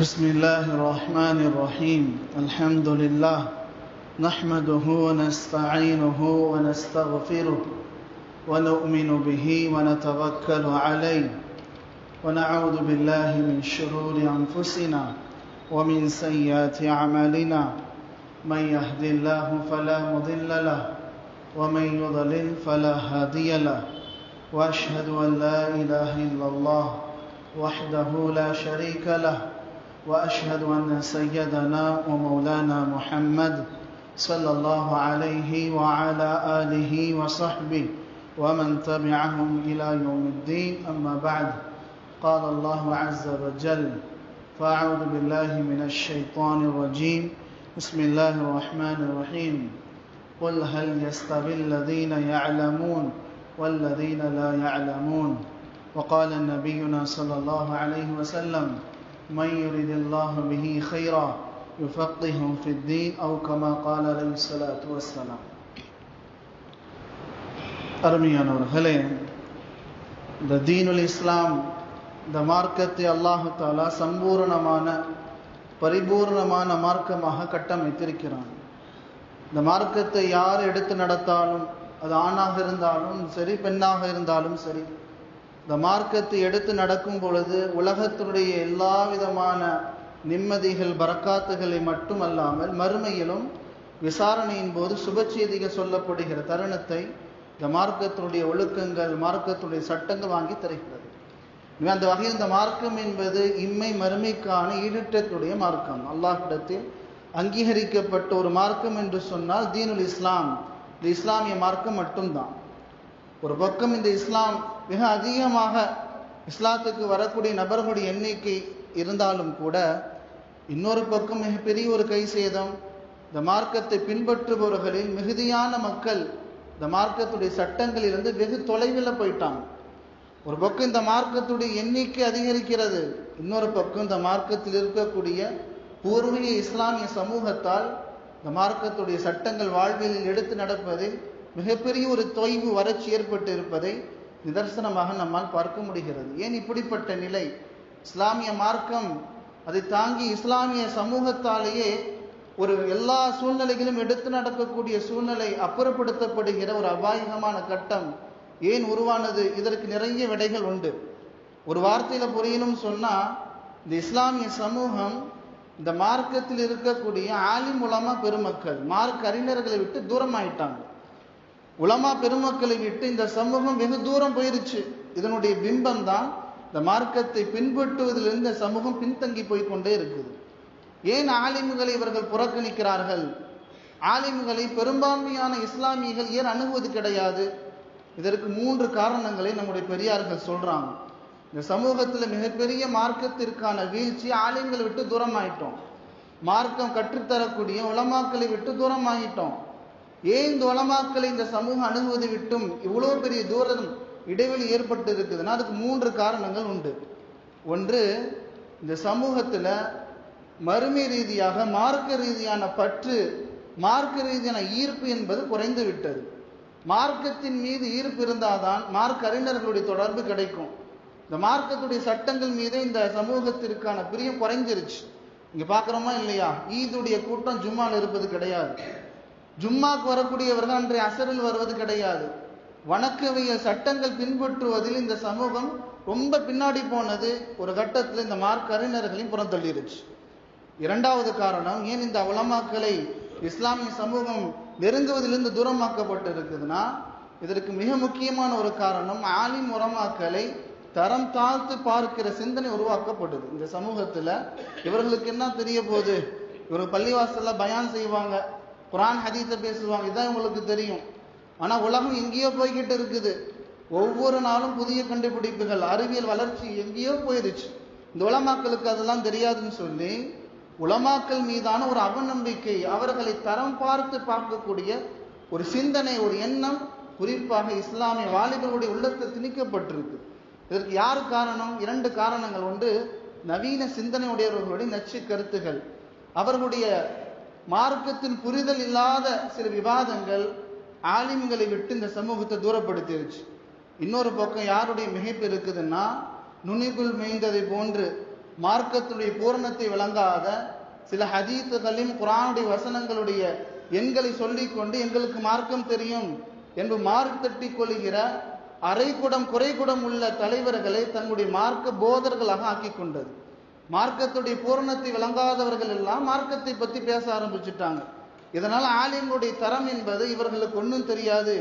بسم الله الرحمن الرحيم. الحمد لله. نحمده ونستعينه ونستغفره ونؤمن به ونتوكل عليه. ونعوذ بالله من شرور أنفسنا ومن سيئات أعمالنا. من يهد الله فلا مضل له ومن يضلل فلا هادي له. وأشهد أن لا إله إلا الله وحده لا شريك له. وأشهد أن سيدنا ومولانا محمد صلى الله عليه وعلى آله وصحبه ومن تبعهم إلى يوم الدين. أما بعد قال الله عز وجل فأعوذ بالله من الشيطان الرجيم. بسم الله الرحمن الرحيم. قل هل يستوي الذين يعلمون والذين لا يعلمون؟ وقال نبينا صلى الله عليه وسلم من يرد الله به خيرا يفقه في الدين أو كما قال عليه الصلاة والسلام அருமையானவர்களே இந்த தீனுல் இஸ்லாம் இந்த மார்க்கத்தை அல்லாஹு தாலா சம்பூர்ணமான பரிபூர்ணமான மார்க்கமாக கட்டமைத்திருக்கிறான் இந்த மார்க்கத்தை யார் எடுத்து நடத்தாலும் அது ஆணாக இருந்தாலும் சரி பெண்ணாக இருந்தாலும் சரி இந்த மார்க்கத்தை எடுத்து நடக்கும் பொழுது உலகத்தினுடைய எல்லா விதமான நிம்மதிகள் பறக்காத்துகளை மட்டுமல்லாமல் மறுமையிலும் விசாரணையின் போது சுபச்செய்திகள் சொல்லப்படுகிற தருணத்தை இந்த மார்க்கத்தினுடைய ஒழுக்கங்கள் மார்க்கத்தினுடைய சட்டங்கள் வாங்கி தருகிறது. அந்த வகையில் இந்த மார்க்கம் என்பது இம்மை மறுமைக்கான ஈடுற்றத்துடைய மார்க்கம். அல்லாஹிடத்தில் அங்கீகரிக்கப்பட்ட ஒரு மார்க்கம் என்று சொன்னால் தீனுல் இஸ்லாம். இந்த இஸ்லாமிய மார்க்கம் மட்டும்தான். ஒரு பக்கம் இந்த இஸ்லாம் மிக அதிகமாக இஸ்லாத்துக்கு வரக்கூடிய நபர்களுடைய எண்ணிக்கை இருந்தாலும் கூட இன்னொரு பக்கம் மிகப்பெரிய ஒரு கை சேதம் இந்த மார்க்கத்தை பின்பற்றுபவர்களில் மிகுதியான மக்கள் இந்த மார்க்கத்துடைய சட்டங்களிலிருந்து வெகு தொலைவில் போயிட்டாங்க. ஒரு பக்கம் இந்த மார்க்கத்துடைய எண்ணிக்கை அதிகரிக்கிறது இன்னொரு பக்கம் இந்த மார்க்கத்தில் இருக்கக்கூடிய பூர்வீக இஸ்லாமிய சமூகத்தால் இந்த மார்க்கத்துடைய சட்டங்கள் வாழ்வியலில் எடுத்து நடப்பதில் மிகப்பெரிய ஒரு தொய்வு வறட்சி ஏற்பட்டு இருப்பதை நிதர்சனமாக நம்மால் பார்க்க முடிகிறது. ஏன் இப்படிப்பட்ட நிலை? இஸ்லாமிய மார்க்கம் அதை தாங்கி இஸ்லாமிய சமூகத்தாலேயே ஒரு எல்லா சூழ்நிலைகளும் எடுத்து நடக்கக்கூடிய சூழ்நிலை அப்புறப்படுத்தப்படுகிற ஒரு அபாயகமான கட்டம் ஏன் உருவானது? இதற்கு நிறைய விடைகள் உண்டு. ஒரு வார்த்தையில் புரியணும் சொன்னால் இந்த இஸ்லாமிய சமூகம் இந்த மார்க்கத்தில் இருக்கக்கூடிய ஆலிம் மூலமாக பெருமக்கள் மார்க் அறிஞர்களை விட்டு தூரமாயிட்டாங்க. உலமா பெருமக்களை விட்டு இந்த சமூகம் வெகு தூரம் போயிருச்சு. இதனுடைய பிம்பம் தான் இந்த மார்க்கத்தை பின்பற்றுவதிலிருந்து இந்த சமூகம் பின்தங்கி போய்கொண்டே இருக்குது. ஏன் ஆலிம்களை இவர்கள் புறக்கணிக்கிறார்கள்? ஆலிம்களை பெரும்பான்மையான இஸ்லாமியர்கள் ஏன் அணுகுவது கிடையாது? இதற்கு மூன்று காரணங்களை நம்முடைய பெரியார்கள் சொல்றாங்க. இந்த சமூகத்தில் மிகப்பெரிய மார்க்கத்திற்கான வீழ்ச்சி ஆலயங்களை விட்டு தூரம் ஆயிட்டோம் மார்க்கம் கற்றுத்தரக்கூடிய உலமாக்களை விட்டு தூரம் ஆகிட்டோம் ஏன் இந்த உலமாக்களை இந்த சமூகம் அணுகுவதை விட்டும் இவ்வளோ பெரிய தூரம் இடைவெளி ஏற்பட்டு இருக்குதுன்னா அதுக்கு மூன்று காரணங்கள் உண்டு. ஒன்று இந்த சமூகத்தில் மறுமை ரீதியாக மார்க்க ரீதியான பற்று மார்க்க ரீதியான ஈர்ப்பு என்பது குறைந்து விட்டது. மார்க்கத்தின் மீது ஈர்ப்பு இருந்தால்தான் மார்க்க அறிஞர்களுடைய தொடர்பு கிடைக்கும். இந்த மார்க்கத்துடைய சட்டங்கள் மீது இந்த சமூகத்திற்கான பிரியம் குறைஞ்சிருச்சு. இங்கே பார்க்குறோமா இல்லையா? ஈதுடைய கூட்டம் ஜும்மால் இருப்பது கிடையாது. ஜும்மாக்கு வரக்கூடியவர்கள் அன்றைய அசரில் வருவது கிடையாது. வணக்கவிய சட்டங்கள் பின்பற்றுவதில் இந்த சமூகம் ரொம்ப பின்னாடி போனது ஒரு கட்டத்தில் இந்த மார்க் அறிஞர்களையும் புறந்தள்ளிருச்சு இரண்டாவது காரணம் ஏன் இந்த உலமாக்களை இஸ்லாமிய சமூகம் நெருங்குவதிலிருந்து தூரமாக்கப்பட்டு இருக்குதுன்னா இதற்கு மிக முக்கியமான ஒரு காரணம் ஆலிம் உரமாக்களை தரம் தாழ்த்து பார்க்கிற சிந்தனை உருவாக்கப்படுது இந்த சமூகத்தில் இவர்களுக்கு என்ன தெரிய போகுது? இவர் பள்ளிவாசல்ல பயான் செய்வாங்க. குரான் ஹதீஸை பேசுவாங்க. இதுதான் உங்களுக்கு தெரியும். ஆனால் உலகம் எங்கேயோ போய்கிட்டு இருக்குது. ஒவ்வொரு நாளும் புதிய கண்டுபிடிப்புகள் அறிவியல் வளர்ச்சி எங்கேயோ போயிருச்சு. இந்த உலமாக்களுக்கு அதெல்லாம் தெரியாதுன்னு சொல்லி உலமாக்கள் மீதான ஒரு அவநம்பிக்கை அவர்களை தரம் பார்த்து பார்க்கக்கூடிய ஒரு சிந்தனை ஒரு எண்ணம் குறிப்பாக இஸ்லாமிய வாலிபர்களுடைய உள்ளத்தில் திணிக்கப்பட்டிருக்கு. இதற்கு யார் காரணம்? இரண்டு காரணங்கள் உண்டு. நவீன சிந்தனை உடையவர்களுடைய நச்சு கருத்துகள். அவர்களுடைய மார்க்கத்தின் புரிதல் இல்லாத சில விவாதங்கள் ஆலிம்களை விட்டு இந்த சமூகத்தை தூரப்படுத்திருச்சு. இன்னொரு பக்கம் யாருடைய மிகைப்பு இருக்குதுன்னா நுனிக்குள் மேய்ந்ததை போன்று மார்க்கத்துடைய பூரணத்தை விளங்காத சில ஹதீத்துகளையும் குரானுடைய வசனங்களுடைய எண்களை சொல்லிக்கொண்டு எங்களுக்கு மார்க்கம் தெரியும் என்று மார்க் தட்டி கொள்கிற அரைக்குடம் குறைகுடம் உள்ள தலைவர்களை தங்களுடைய மார்க்க போதர்களாக ஆக்கி கொண்டது. மார்க்கத்துடைய பூரணத்தை விளங்காதவர்கள் எல்லாம் மார்க்கத்தை பற்றி பேச ஆரம்பிச்சுட்டாங்க. இதனால் ஆலிம்களுடைய தரம் என்பது இவர்களுக்கு ஒன்றும் தெரியாது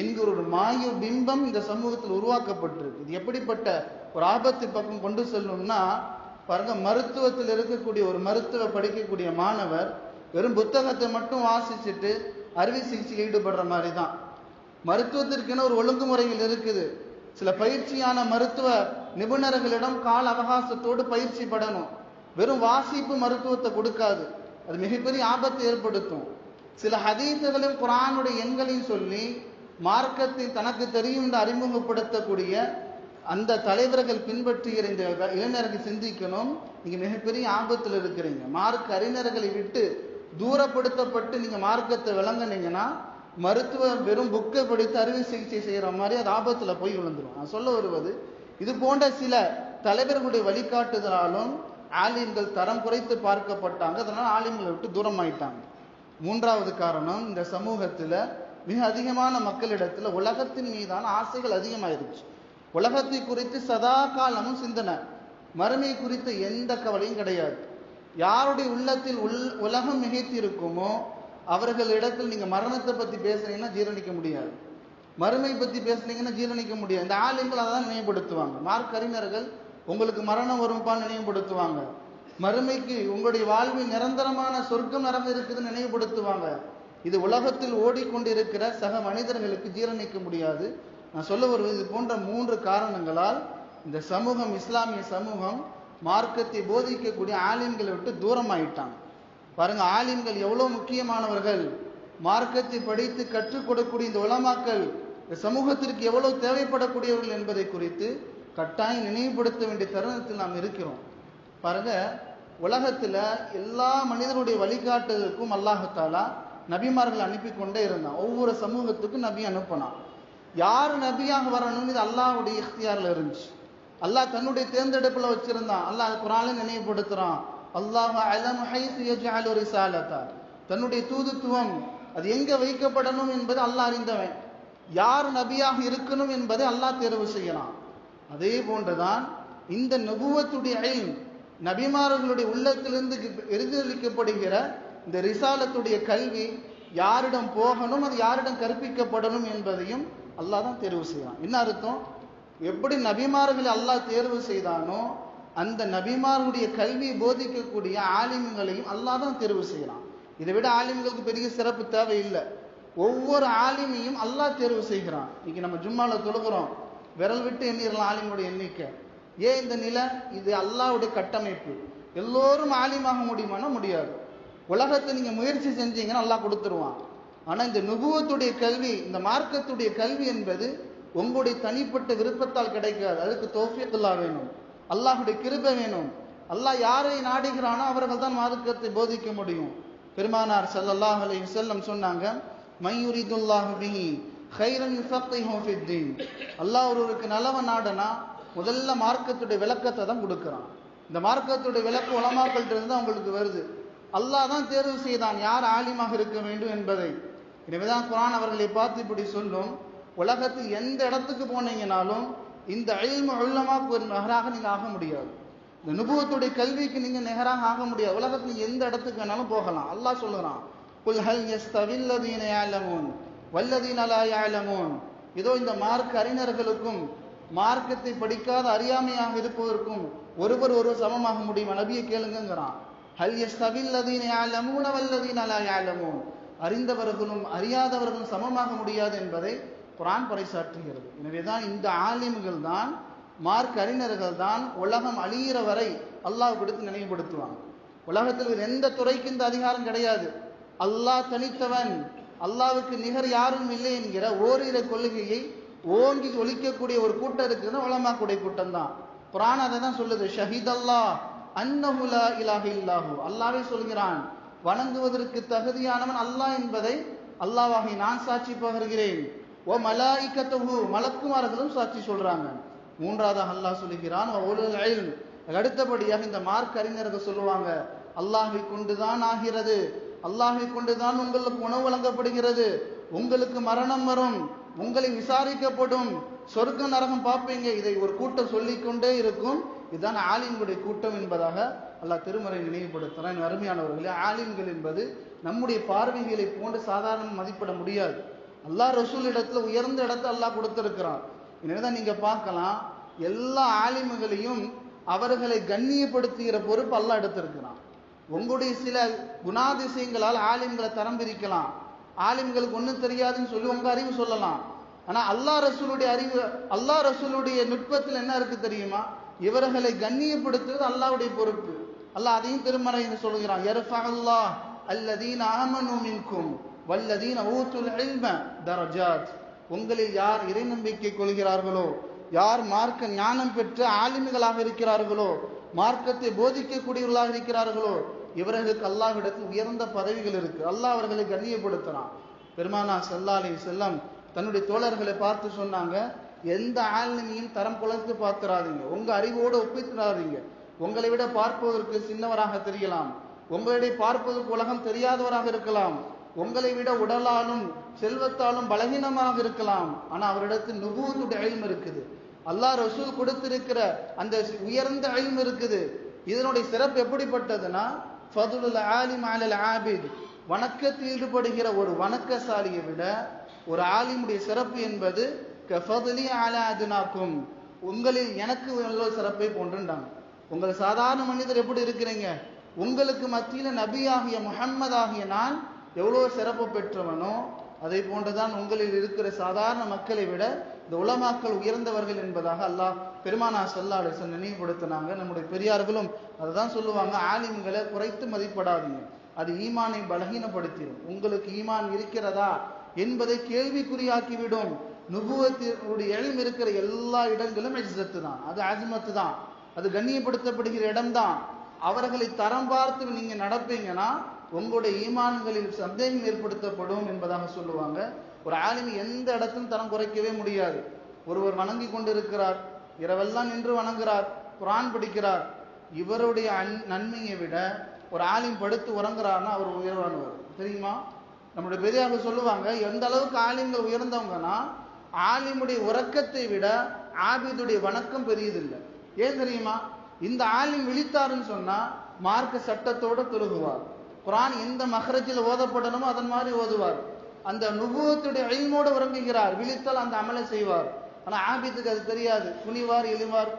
என்கிற ஒரு மாய பிம்பம் இந்த சமூகத்தில் உருவாக்கப்பட்டிருக்கு. இது எப்படிப்பட்ட ஒரு ஆபத்து பக்கம் கொண்டு செல்லணும்னா பாருங்க மருத்துவத்தில் இருக்கக்கூடிய ஒரு மருத்துவ படிக்கக்கூடிய மாணவர் வெறும் புத்தகத்தை மட்டும் வாசிச்சுட்டு அறுவை சிகிச்சையில் ஈடுபடுற மாதிரி தான் மருத்துவத்திற்கென ஒரு ஒழுங்குமுறைகள் இருக்குது. சில பயிற்சியான மருத்துவ நிபுணர்களிடம் கால அவகாசத்தோடு பயிற்சி படணும். வெறும் வாசிப்பு மருத்துவத்தை கொடுக்காது. அது மிகப்பெரிய ஆபத்தை ஏற்படுத்தும். சில ஹதீசுகளையும் குரானுடைய எண்களையும் சொல்லி மார்க்கத்தை தனக்கு தெரியும் என்று அறிமுகப்படுத்தக்கூடிய அந்த தலைவர்கள் பின்பற்றுகிற இந்த இளைஞர்கள் சிந்திக்கணும். நீங்கள் மிகப்பெரிய ஆபத்தில் இருக்கிறீங்க. மார்க் அறிஞர்களை விட்டு தூரப்படுத்தப்பட்டு நீங்கள் மார்க்கத்தை விளங்குனீங்கன்னா மருத்துவ வெறும் புக்கை படித்து அறுவை சிகிச்சை செய்கிற மாதிரி அது ஆபத்தில் போய் விழுந்துடும் நான் சொல்ல வருவது இது போன்ற சில தலைவர்களுடைய வழிகாட்டுதலாலும் ஆலிம்கள் தரம் குறைத்து பார்க்கப்பட்டாங்க. அதனால ஆலிம்களை விட்டு தூரமாயிட்டாங்க. மூன்றாவது காரணம் இந்த சமூகத்துல மிக அதிகமான மக்களிடத்துல உலகத்தின் மீதான ஆசைகள் அதிகமாயிருச்சு. உலகத்தை குறித்து சதா காலமும் சிந்தனை. மறுமை குறித்த எந்த கவலையும் கிடையாது. யாருடைய உள்ளத்தில் உள் உலகம் மிகைத்து இருக்குமோ அவர்களிடத்தில் நீங்க மரணத்தை பத்தி பேசுறீங்கன்னா ஜீரணிக்க முடியாது. மறுமை பத்தி பேசுனீங்கன்னா ஜீரணிக்க முடியாது. இந்த ஆளுங்கள் அதை தான் நினைவுபடுத்துவாங்க. மார்க் அறிஞர்கள் உங்களுக்கு மரணம் வரும்பான்னு நினைவுபடுத்துவாங்க. மறுமைக்கு உங்களுடைய வாழ்வில் நிரந்தரமான சொர்க்கம் நடந்து இருக்குதுன்னு நினைவுபடுத்துவாங்க. இது உலகத்தில் ஓடிக்கொண்டிருக்கிற சக மனிதர்களுக்கு ஜீரணிக்க முடியாது. நான் சொல்ல வருவது இது போன்ற மூன்று காரணங்களால் இந்த சமூகம் இஸ்லாமிய சமூகம் மார்க்கத்தை போதிக்கக்கூடிய ஆலிம்களை விட்டு தூரம் ஆயிட்டாங்க பாருங்க ஆலிம்கள் எவ்வளவு முக்கியமானவர்கள். மார்க்கத்தை படித்து கற்றுக் கொடுக்கக்கூடிய இந்த உலமாக்கள் இந்த சமூகத்திற்கு எவ்வளவு தேவைப்படக்கூடியவர்கள் என்பதை குறித்து கட்டாயம் நினைவுபடுத்த வேண்டிய தருணத்தில் நாம் இருக்கிறோம். பாருங்க உலகத்தில் எல்லா மனிதனுடைய வழிகாட்டுதலுக்கும் அல்லாஹத்தாலா நபிமார்கள் அனுப்பி கொண்டே இருந்தான். ஒவ்வொரு சமூகத்துக்கும் நபி அனுப்பினான். யார் நபியாக வரணும்னு இது அல்லாஹ்வுடைய இஃப்தியாரில் இருந்துச்சு. அல்லாஹ் தன்னுடைய தேர்ந்தெடுப்பில் வச்சிருந்தான். அல்லாஹ் குரானை நினைவுபடுத்துகிறான் அல்லாஹ் அலம் ஹைசியாலு ரிசாலத்தா. தன்னுடைய தூதுத்துவம் அது எங்கே வைக்கப்படணும் என்பது அல்லாஹ் அறிந்தவன். யார் நபியாக இருக்கணும் என்பதை அல்லாஹ் தேர்வு செய்யலாம். அதே போன்றுதான் இந்த நபுவத்துடைய இல்ம் நபிமார்களுடைய உள்ளத்திலிருந்து எரிதளிக்கப்படுகிற இந்த ரிசாலத்துடைய கல்வி யாரிடம் போகணும் அது யாரிடம் கற்பிக்கப்படணும் என்பதையும் அல்லாஹ் தான் தேர்வு செய்யலாம். என்ன அர்த்தம்? எப்படி நபிமார்களை அல்லாஹ் தேர்வு செய்தானோ அந்த நபிமார்களுடைய கல்வியை போதிக்கக்கூடிய ஆலிம்களையும் அல்லாஹ் தான் தேர்வு செய்யலாம். இதை விட ஆலிம்களுக்கு பெரிய சிறப்பு தேவையில்லை. ஒவ்வொரு ஆலிமையும் அல்லாஹ் தேர்வு செய்கிறான். இன்னைக்கு நம்ம ஜும்மால தொழுகிறோம். விரல் விட்டு எண்ணிடலாம் ஆலிமுடைய எண்ணிக்கை. ஏன் இந்த நிலை? இது அல்லாஹ்வுடைய கட்டமைப்பு. எல்லோரும் ஆலிமாக முடியுமானா முடியாது. உலகத்தை நீங்கள் முயற்சி செஞ்சீங்கன்னா அல்லாஹ் கொடுத்துருவான். ஆனால் இந்த நுபுவத்துடைய கல்வி இந்த மார்க்கத்துடைய கல்வி என்பது உங்களுடைய தனிப்பட்ட விருப்பத்தால் கிடைக்காது. அதுக்கு தோஃபியத்துல்லா வேணும். அல்லாஹுடைய கிருபை வேணும். அல்லாஹ் யாரை நாடுகிறானோ அவர்கள் தான் மார்க்கத்தை போதிக்க முடியும். பெருமானார் சல்லாஹ் அலி செல்லம் சொன்னாங்க மையுரிதுல்லாஹு பிஹி கைரன் யுஃபக்கிஹு ஃபித்தீன். அல்லாஹ் ஒருவருக்கு நல்லவன் நாடனா முதல்ல மார்க்கத்துடைய விளக்கத்தை தான் கொடுக்குறான். இந்த மார்க்கத்துடைய விளக்கு உலமாக்கள்கிட்ட இருந்து தான் உங்களுக்கு வருது. அல்லாஹ் தான் தேர்வு செய்தான் யார் ஆலிமாக இருக்க வேண்டும் என்பதை. எனவேதான் குரான் அவர்களை பார்த்து இப்படி சொல்லும். உலகத்தில் எந்த இடத்துக்கு போனீங்கனாலும் இந்த அழிம உள்ளமாக்கு ஒரு நகராக நீங்கள் ஆக முடியாது. இந்த நுபுவத்துடைய கல்விக்கு நீங்கள் நிகராக ஆக முடியாது. உலகத்தில் எந்த இடத்துக்கு வேணாலும் போகலாம். அல்லாஹ் சொல்லுறான். குல் ஹல் யஸ்தவில்லதீன யாலமூன் வல்லதீன லா யாலமூன் இதோ இந்த மார்க் அறிஞர்களுக்கும் மார்க்கத்தை படிக்காத அறியாமையாக இருப்பதற்கும் ஒருவர் ஒருவர் சமமாக முடியும். நபியை கேளுங்கிறான் ஹல் யஸ்தவில்லதீன யாலமூன வல்லதீன லா யாலமூன் அறிந்தவர்களும் அறியாதவர்களும் சமமாக முடியாது என்பதை குரான் பறைசாற்றுகிறது. எனவேதான் இந்த ஆலிம்கள் தான் மார்க் அறிஞர்கள் தான் உலகம் அழியிற வரை அல்லாஹ் கொடுத்து நினைவுபடுத்துவாங்க. உலகத்தில் எந்த துறைக்கு இந்த அதிகாரம் கிடையாது. அல்லாஹ் தனித்தவன். அல்லாவுக்கு நிகர் யாரும் இல்லை என்கிற ஓரிர கொள்கையை ஓங்கி ஒழிக்கக்கூடிய ஒரு கூட்டம் இருக்குதுன்னா உலமாக்குடைய கூட்டம் தான். குரான் அதை தான் சொல்லுது. ஷஹீத் அல்லாஹ் அன்னஹுலா இலாஹ இல்லாஹு. அல்லாவே சொல்கிறான் வணங்குவதற்கு தகுதியானவன் அல்லாஹ் என்பதை அல்லாவாகி நான் சாட்சி பகர்கிறேன். ஓ மலாய்க்கத்தகு மலக்குமார்களும் சாட்சி சொல்றாங்க. மூன்றாவது அல்லாஹ் சொல்லுகிறான் அடுத்தபடியாக இந்த மார்க் அறிஞர்கள் சொல்லுவாங்க அல்லாஹை கொண்டுதான் ஆகிறது. அல்லாஹை கொண்டுதான் உங்களுக்கு உணவு வழங்கப்படுகிறது. உங்களுக்கு மரணம் வரும். உங்களை விசாரிக்கப்படும். சொர்க்க நரகம் பார்ப்பீங்க. இதை ஒரு கூட்டம் சொல்லிக்கொண்டே இருக்கும். இதுதான் ஆலிம்களுடைய கூட்டம் என்பதாக அல்லாஹ் திருமறை நினைவுபடுத்துகிறான். அருமையானவர்களே ஆலிம்கள் என்பது நம்முடைய பார்வைகளை போன்று சாதாரண மதிப்பிட முடியாது. அல்லாஹ் ரசூல் இடத்துல உயர்ந்த இடத்தை அல்லாஹ் கொடுத்துருக்கிறான். எனவேதான் நீங்க பார்க்கலாம் எல்லா ஆலிம்களையும் அவர்களை கண்ணியப்படுத்துகிற பொறுப்பு அல்லாஹ் எடுத்திருக்கிறான். உங்களுடைய சில குணாதிசயங்களால் ஆலிம்களை தரம் பிரிக்கலாம் ஆலிம்களுக்கு ஒன்றும் தெரியாதுன்னு சொல்லி உங்க அறிவு சொல்லலாம். ஆனால் அல்லாஹ் ரசூலுடைய அறிவு அல்லாஹ் ரசூலுடைய நுட்பத்தில் என்ன இருக்கு தெரியுமா? இவர்களை கண்ணியப்படுத்துவது அல்லாவுடைய பொறுப்பு. அல்லாஹ் அதையும் திருமறைன்னு சொல்கிறான். யர்ஃபஅல்லாஹ் அல்லதீன் ஆமனு மின்கும் வல்லதீன் ஊத்துல் இல்ம தரஜாத். உங்களில் யார் இறை நம்பிக்கை கொள்கிறார்களோ யார் மார்க்க ஞானம் பெற்று ஆலிம்களாக இருக்கிறார்களோ மார்க்கத்தை போதிக்கக்கூடியவர்களாக இருக்கிறார்களோ இவர்களுக்கு அல்லாஹ்விடத்தில் உயர்ந்த பதவிகள் இருக்கு. அல்லாஹ் அவர்களை கண்ணியப்படுத்தினான். பெருமானா செல்லாலி செல்லம் தன்னுடைய தோழர்களை பார்த்து சொன்னாங்க எந்த ஆளுமையும் தரம் குலர்ந்து பார்த்துறாதீங்க உங்க அறிவோடு ஒப்பித்துறாதீங்க உங்களை விட பார்ப்பதற்கு சின்னவராக தெரியலாம். உங்களிடையே பார்ப்பதற்கு உலகம் தெரியாதவராக இருக்கலாம். உங்களை விட உடலாலும் செல்வத்தாலும் பலகீனமாக இருக்கலாம். ஆனா அவரிடத்தில் நுபூத்துடைய அழிம் இருக்குது. அல்லாஹ் ரசூல் கொடுத்திருக்கிற அந்த உயர்ந்த அழிவு இருக்குது. இதனுடைய சிறப்பு எப்படிப்பட்டதுன்னா ஃபதுலுல் ஆலிம் அலல் ஆபித். வணக்கத்தில் ஈடுபடுகிற ஒரு வணக்கசாலியை விட ஒரு ஆலிமுடைய சிறப்பு என்பது கஃபதுலி அலா அதுனாக்கும். உங்களில் எனக்கு உள்ள சிறப்பை போன்றுண்டாங்க. உங்கள் சாதாரண மனிதர் எப்படி இருக்கிறீங்க? உங்களுக்கு மத்தியில நபியாகிய முஹம்மதாகிய நான் எவ்வளோ சிறப்பு பெற்றவனோ அதை போன்றுதான் உங்களில் இருக்கிற சாதாரண மக்களை விட இந்த உலமாக்கள் உயர்ந்தவர்கள் என்பதாக அல்லாஹ் பெருமானா சல்லா அலிசன் நினைவுபடுத்தினாங்க. நம்முடைய பெரியார்களும் அதை தான் சொல்லுவாங்க ஆலிம்களை குறைத்து மதிப்படாதீங்க. அது ஈமானை பலகீனப்படுத்திடும் உங்களுக்கு ஈமான் இருக்கிறதா? என்பதை கேள்விக்குறியாக்கிவிடும். நுபுவத்தினுடைய எழும் இருக்கிற எல்லா இடங்களும் இஸ்ஸத்து தான். அது அஜ்மத்து தான். அது கண்ணியப்படுத்தப்படுகிற இடம்தான். அவர்களை தரம் பார்த்து நீங்க நடப்பீங்கன்னா உங்களுடைய ஈமான்களில் சந்தேகம் ஏற்படுத்தப்படும் என்பதாக சொல்லுவாங்க. ஒரு ஆலிமி எந்த இடத்திலும் தரம் குறைக்கவே முடியாது. ஒருவர் வணங்கி கொண்டிருக்கிறார் இரவெல்லாம் நின்று வணங்குறார் குரான் படிக்கிறார். இவருடைய அன்- நன்மையை விட ஒரு ஆலிம் படுத்து உறங்குறாருன்னா அவர் உயர்வானவர். தெரியுமா? நம்முடைய பெரியார்கள் சொல்லுவாங்க எந்த அளவுக்கு ஆலிம்கள் உயர்ந்தவங்கன்னா ஆலிமுடைய உறக்கத்தை விட ஆபிதுடைய வணக்கம் பெரியதில்லை. ஏன் தெரியுமா? இந்த ஆலிம் விழித்தாருன்னு சொன்னா மார்க்க சட்டத்தோட தொழுகுவார் குரான் எந்த மஹரஜில் ஓதப்படணுமோ அதன் மாதிரி ஓதுவார். அந்த நுபுவத்துடைய அழிமோடு உறங்குகிறார் விழித்தால் அந்த அமலை செய்வார். ஆனால் ஆபித்துக்கு அது தெரியாது. குனிவார் எளிவார்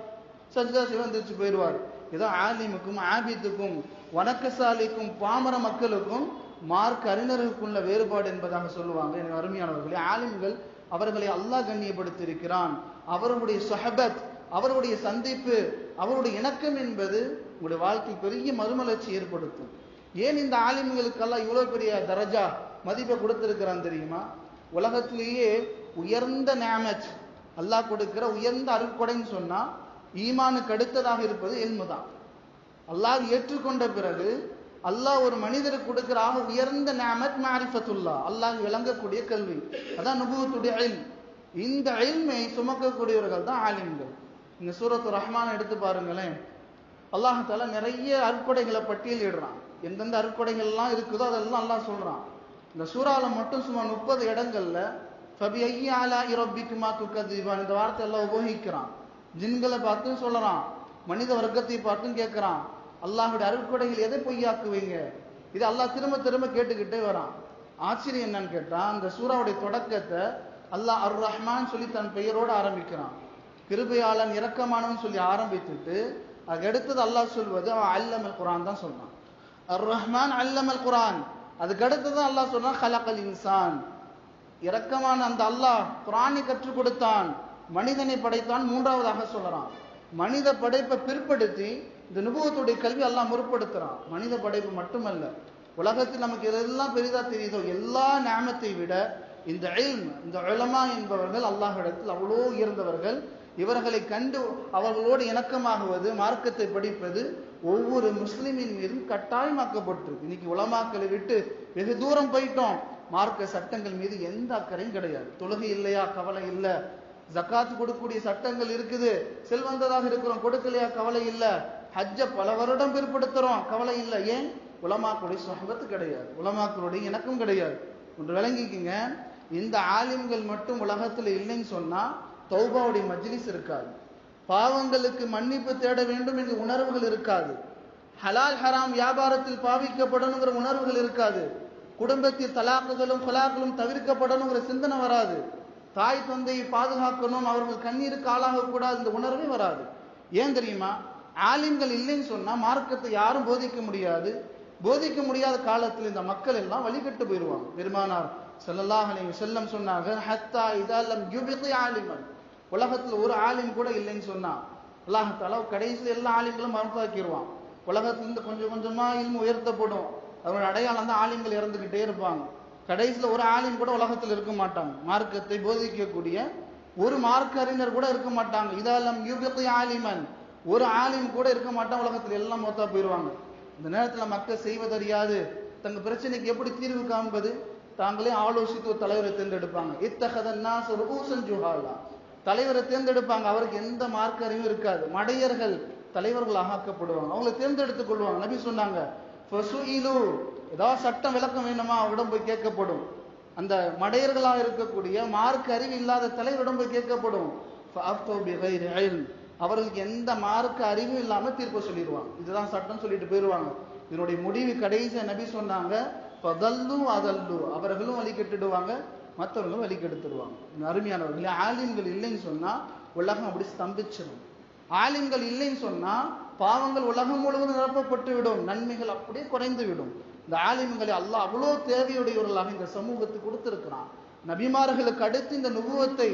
சஜ்ஜா சிவந்திரிச்சு போயிடுவார். ஏதோ ஆலிமுக்கும் ஆபித்துக்கும் வணக்கசாலிக்கும் பாமர மக்களுக்கும் மார்க் அறிஞர்களுக்குள்ள வேறுபாடு என்பதாக சொல்லுவாங்க. எனக்கு அருமையானவர்களே ஆலிம்கள் அவர்களை அல்லாஹ் கண்ணியப்படுத்தியிருக்கிறான். அவருடைய அவர்களுடைய சொஹபத் அவருடைய சந்திப்பு அவருடைய இணக்கம் என்பது உங்களுடைய வாழ்க்கை பெரிய மறுமலர்ச்சி ஏற்படுத்தும். ஏன் இந்த ஆலிம்களுக்கெல்லாம் இவ்வளோ பெரிய தரஜா? மதிப்பை கொடுத்திருக்கிறான் தெரியுமா? உலகத்திலேயே உயர்ந்த நேமத் அல்லாஹ் கொடுக்கிற உயர்ந்த அருட்கொடைன்னு சொன்னால் ஈமானுக்கு அடுத்ததாக இருப்பது எல்மு தான் அல்லாஹ் ஏற்றுக்கொண்ட பிறகு அல்லாஹ் ஒரு மனிதருக்கு கொடுக்குற ஆக உயர்ந்த நேமத் மாரிஃபத்துல்லா அல்லாஹ் விளங்கக்கூடிய கல்வி. அதான் நுபுவத்துடைய அயல் இந்த அயல்மை சுமக்கக்கூடியவர்கள் தான் ஆலிம்கள். இந்த சூரத்து ரஹ்மான் எடுத்து பாருங்களேன். அல்லாஹால நிறைய அருட்கொடைகளை பட்டியலிடுறான். எந்தெந்த அருட்கொடைகள்லாம் இருக்குதோ அதெல்லாம் அல்லாஹ் சொல்கிறான் இந்த சூறாவில் மட்டும் சுமார் முப்பது இடங்கள்ல ஃபபி ஐய ஆலா இரப்பிக்குமா துக்கதீபான் இந்த வார்த்தை எல்லாம் உபயோகிக்கிறான். ஜின்களை பார்த்தும் சொல்கிறான் மனித வர்க்கத்தை பார்த்தும் கேட்குறான். அல்லாஹுடைய அருட்கொடைகள் எதை பொய்யாக்குவீங்க? இது அல்லாஹ் திரும்ப திரும்ப கேட்டுக்கிட்டே வரான். ஆச்சரியம் என்னன்னு கேட்டால் அந்த சூறாவுடைய தொடக்கத்தை அல்லாஹ் அர் ரஹ்மான் சொல்லி தன் பெயரோடு ஆரம்பிக்கிறான். கிருபையாளன் இரக்கமானவன் சொல்லி ஆரம்பித்துட்டு அதுக்கு அடுத்தது அல்லாஹ் சொல்வது அவன் அல்லமல் குரான் தான் சொல்றான். அர் ரஹ்மான் அல்லமல் குரான். அதுக்கடுத்து தான் அல்லாஹ் சொன்னான் ஹலகல் இன்சான். இரக்கமான அந்த அல்லாஹ் குரானை கற்றுக் கொடுத்தான். மனிதனை படைத்தான் மூன்றாவதாக சொல்றான். மனித படைப்பை பிற்படுத்தி இந்த நுபுவத்துடைய கல்வி எல்லாம் முற்படுத்துறான். மனித படைப்பு மட்டுமல்ல உலகத்தில் நமக்கு எதெல்லாம் பெரிதா தெரியுதோ எல்லா ஞானத்தை விட இந்த இந்த உலமா என்பவர்கள் அல்லாஹ்விடத்தில் அவ்வளோ உயர்ந்தவர்கள். இவர்களை கண்டு அவர்களோடு இணக்கமாகுவது மார்க்கத்தை படிப்பது ஒவ்வொரு முஸ்லிமின் மீதும் கட்டாயமாக்கப்பட்டிருக்கு. இன்னைக்கு உலமாக்களை விட்டு வெகு தூரம் போயிட்டோம். மார்க்க சட்டங்கள் மீது எந்த அக்கறையும் கிடையாது. தொழுகை இல்லையா? கவலை இல்லை. ஜக்காத் கொடுக்கக்கூடிய சட்டங்கள் இருக்குது. செல்வந்ததாக இருக்கிறோம். கொடுக்கலையா? கவலை இல்லை. ஹஜ்ஜ பல வருடம் பிற்படுத்துறோம். கவலை இல்லை. ஏன்? உலமாக்களுடைய சொஹபத்து கிடையாது. உலமாக்களுடைய இணக்கம் கிடையாது. ஒன்று விளங்கிக்கிங்க. இந்த ஆலிம்கள் மட்டும் உலகத்துல இல்லைன்னு சொன்னா தௌபாவுடைய மஜ்லிஸ் இருக்காது. பாவங்களுக்கு மன்னிப்பு தேட வேண்டும் என்ற உணர்வுகள் இருக்காது. ஹலால் ஹராம் வியாபாரத்தில் பாவிக்கப்படணுங்கிற உணர்வுகள் இருக்காது. குடும்பத்தில் தலாக்குகளும் கொலாக்களும் தவிர்க்கப்படணுங்கிற சிந்தனை வராது. தாய் தந்தையை பாதுகாக்கணும் அவர்கள் கண்ணீருக்கு ஆளாகக்கூடாது இந்த உணர்வே வராது. ஏன் தெரியுமா? ஆலிம்கள் இல்லைன்னு சொன்னா மார்க்கத்தை யாரும் போதிக்க முடியாது. போதிக்க முடியாத காலத்தில் இந்த மக்கள் எல்லாம் வழிகட்டு போயிடுவாங்க. பெருமானார் ஸல்லல்லாஹு செல்லம் சொன்னாங்க ஹத்தா இதெல்லாம் ஆலிமன். உலகத்துல ஒரு ஆலிம் கூட இல்லைன்னு சொன்னா அல்லாஹ் கடைசியில் எல்லா ஆலிம்களும் மறுத்தாக்கிடுவான் உலகத்திலிருந்து கொஞ்சம் கொஞ்சமா இல்மு உயர்த்தப்படும். அவங்களோட அடையாளம் தான் ஆலிம்கள் இறந்துகிட்டே இருப்பாங்க. கடைசியில் ஒரு ஆலிம் கூட உலகத்தில் இருக்க மாட்டாங்க. மார்க்கத்தை போதிக்கக்கூடிய ஒரு மார்க்க அறிஞர் கூட இருக்க மாட்டாங்க. இதெல்லாம் யுபிகி ஆலிமன். ஒரு ஆலிம் கூட இருக்க மாட்டான் உலகத்தில் எல்லாம் மொத்தா போயிடுவாங்க இந்த நேரத்தில் மக்கள் செய்வதறியாது. தங்க பிரச்சனைக்கு எப்படி தீர்வு காண்பது? தாங்களே ஆலோசித்து ஒரு தலைவரை தேர்ந்தெடுப்பாங்க. இத்தகதன்னா ரூசன் ஜுஹாலா தலைவரை தேர்ந்தெடுப்பாங்க. அவருக்கு எந்த மார்க்க அறிவும் இருக்காது. மடையர்கள் தலைவர்களாக ஆக்கப்படுவாங்க அவங்களை தேர்ந்தெடுத்துக் கொள்வாங்க. நபி சொன்னாங்க ஏதாவது சட்டம் விளக்கம் வேணுமா? அவரிடம் போய் கேட்கப்படும். அந்த மடையர்களாக இருக்கக்கூடிய மார்க்க அறிவு இல்லாத தலைவரிடம் போய் கேட்கப்படும். அவர்களுக்கு எந்த மார்க்க அறிவும் இல்லாம தீர்ப்பு சொல்லிடுவாங்க. இதுதான் சட்டம் சொல்லிட்டு போயிடுவாங்க. இதனுடைய முடிவு கடைசி நபி சொன்னாங்க பதல்லு அதல்லு. அவர்களும் வழி கட்டுடுவாங்க. மற்றவர்களும் வழி கெடுத்துடுவாங்க அருமையானவர்களே ஆலிம்கள் இல்லைன்னு சொன்னால் உலகம் அப்படி ஸ்தம்பிச்சிடும் ஆலிம்கள் இல்லைன்னு சொன்னா பாவங்கள் உலகம் முழுவதும் நிரப்பப்பட்டு விடும் நன்மைகள் அப்படியே குறைந்து விடும் இந்த ஆலிம்களை அல்லாஹ் அவ்வளோ தேவையுடையவர்களாக இந்த சமூகத்துக்கு கொடுத்துருக்கிறான். நபிமார்களுக்கு அடுத்து இந்த நுபுவத்தை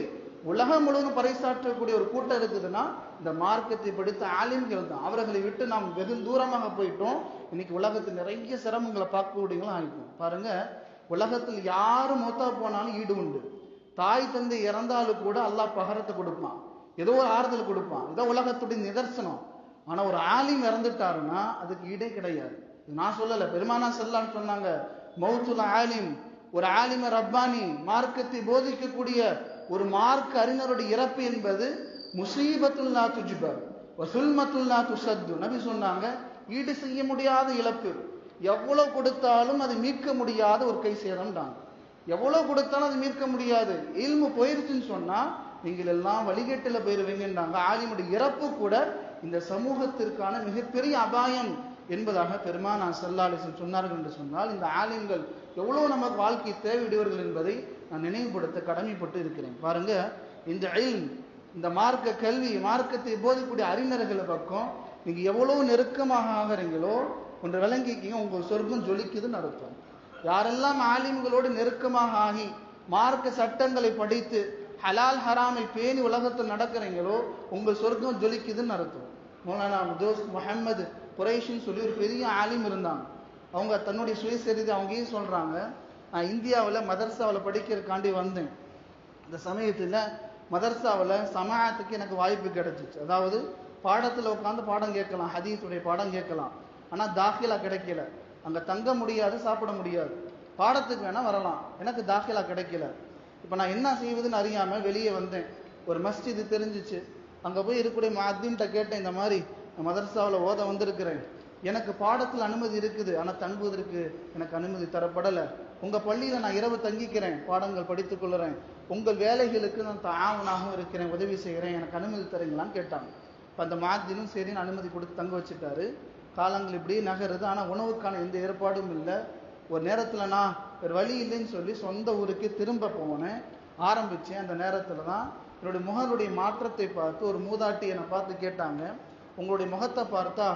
உலகம் முழுவதும் பறைசாற்றக்கூடிய ஒரு கூட்டம் இருக்குதுன்னா இந்த மார்க்கத்தை படித்த ஆலிம்கள் தான். அவர்களை விட்டு நாம் வெகு தூரமாக போயிட்டோம். இன்னைக்கு உலகத்தில் நிறைய சிரமங்களை பார்க்கக்கூடியவங்களும் ஆகிட்டோம் பாருங்க உலகத்தில் யார் மூத்தா போனாலும் ஈடு உண்டு. தாய் தந்தை இறந்தாலும் கூட அல்லாஹ் பகரத்தை கொடுப்பான். ஏதோ ஒரு ஆறுதல் கொடுப்பான். இதான் உலகத்துடைய நிதர்சனம். ஆனால் ஒரு ஆலிம் இறந்துட்டாருன்னா அதுக்கு ஈடே கிடையாது. இது நான் சொல்லலை. பெருமானா செல்லான்னு சொன்னாங்க மௌத்துல ஆலிம் ஒரு ஆலிம ரப்பானி மார்க்கத்தை போதிக்கக்கூடிய ஒரு மார்க்க அறிஞருடைய இறப்பு என்பது முசீபத்துல்லா துஜ்பர் வசுல்மத்துல்லா துசத்து நபி சொன்னாங்க ஈடு செய்ய முடியாத இழப்பு. எவ்வளவு கொடுத்தாலும் அதை மீட்க முடியாத ஒரு கை சேதம்டாங்க எவ்வளவு கொடுத்தாலும் அது மீட்க முடியாது. இல்மு போயிருச்சுன்னு சொன்னா நீங்கள் எல்லாம் வழிகட்டில் போயிருவீங்கன்றாங்க. ஆலிமுடைய இறப்பு கூட இந்த சமூகத்திற்கான மிகப்பெரிய அபாயம் என்பதாக பெருமானா செல்லாலிசன் சொன்னார்கள் என்று சொன்னால் இந்த ஆலிம்கள் எவ்வளவு நமக்கு வாழ்க்கை தேவையுடையவர்கள் என்பதை நான் நினைவுபடுத்த கடமைப்பட்டு இருக்கிறேன். பாருங்க இந்த இல்ம் இந்த மார்க்க கல்வி மார்க்கத்தை போதிக்கூடிய அறிஞர்கள் பக்கம் நீங்க எவ்வளவு நெருக்கமாக ஆகிறீங்களோ ஒன்று விளங்கிக்கிங்க உங்கள் சொர்க்கம் ஜொலிக்குதுன்னு அர்த்தம். யாரெல்லாம் ஆலிம்களோடு நெருக்கமாக ஆகி மார்க்க சட்டங்களை படித்து ஹலால் ஹராமை பேணி உலகத்தில் நடக்கிறீங்களோ உங்கள் சொர்க்கம் ஜொலிக்குதுன்னு அர்த்தம். மௌலானா தோஸ்த் முஹம்மது குரேஷின்னு சொல்லி ஒரு பெரிய ஆலிம் இருந்தாங்க. அவங்க தன்னுடைய சுயசரிதை அவங்கேயும் சொல்கிறாங்க நான் இந்தியாவில் மதர்சாவில் படிக்கிறதுக்காண்டி வந்தேன். அந்த சமயத்தில் மதர்சாவில் சமாயத்துக்கு எனக்கு வாய்ப்பு கிடைச்சிச்சு. அதாவது பாடத்தில் உட்காந்து பாடம் கேட்கலாம் ஹதீஸுடைய பாடம் கேட்கலாம். ஆனால் தாখিலா கிடைக்கல. அங்கே தங்க முடியாது சாப்பிட முடியாது. பாடத்துக்கு வேணால் வரலாம். எனக்கு தாখিலா கிடைக்கல. இப்போ நான் என்ன செய்வதுன்னு அறியாமல் வெளியே வந்தேன். ஒரு மஸ்ஜிது தெரிஞ்சிச்சு. அங்கே போய் இருக்கக்கூடிய மாத்தின்ட்ட கேட்டேன் இந்த மாதிரி மதரசாவில் ஓத வந்திருக்கிறேன். எனக்கு பாடத்தில் அனுமதி இருக்குது. ஆனால் தங்குவதற்கு எனக்கு அனுமதி தரப்படலை. உங்கள் பள்ளியில் நான் இரவு தங்கிக்கிறேன். பாடங்கள் படித்துக்கொள்கிறேன் உங்கள் வேலைகளுக்கு நான் தாவனாகவும் இருக்கிறேன். உதவி செய்கிறேன் எனக்கு அனுமதி தரீங்களான்னு கேட்டாங்க. இப்போ அந்த மாதினும் சரின்னு அனுமதி கொடுத்து தங்க வச்சுட்டாரு. காலங்கள் இப்படி நகருது. ஆனால் உணவுக்கான எந்த ஏற்பாடும் இல்லை. ஒரு நேரத்தில் நான் ஒரு வழி இல்லைன்னு சொல்லி சொந்த ஊருக்கு திரும்ப போனேன். ஆரம்பித்தேன் அந்த நேரத்தில் தான். என்னுடைய முகனுடைய மாற்றத்தை பார்த்து ஒரு மூதாட்டி என்னை பார்த்து கேட்டாங்க. உங்களுடைய முகத்தை பார்த்தா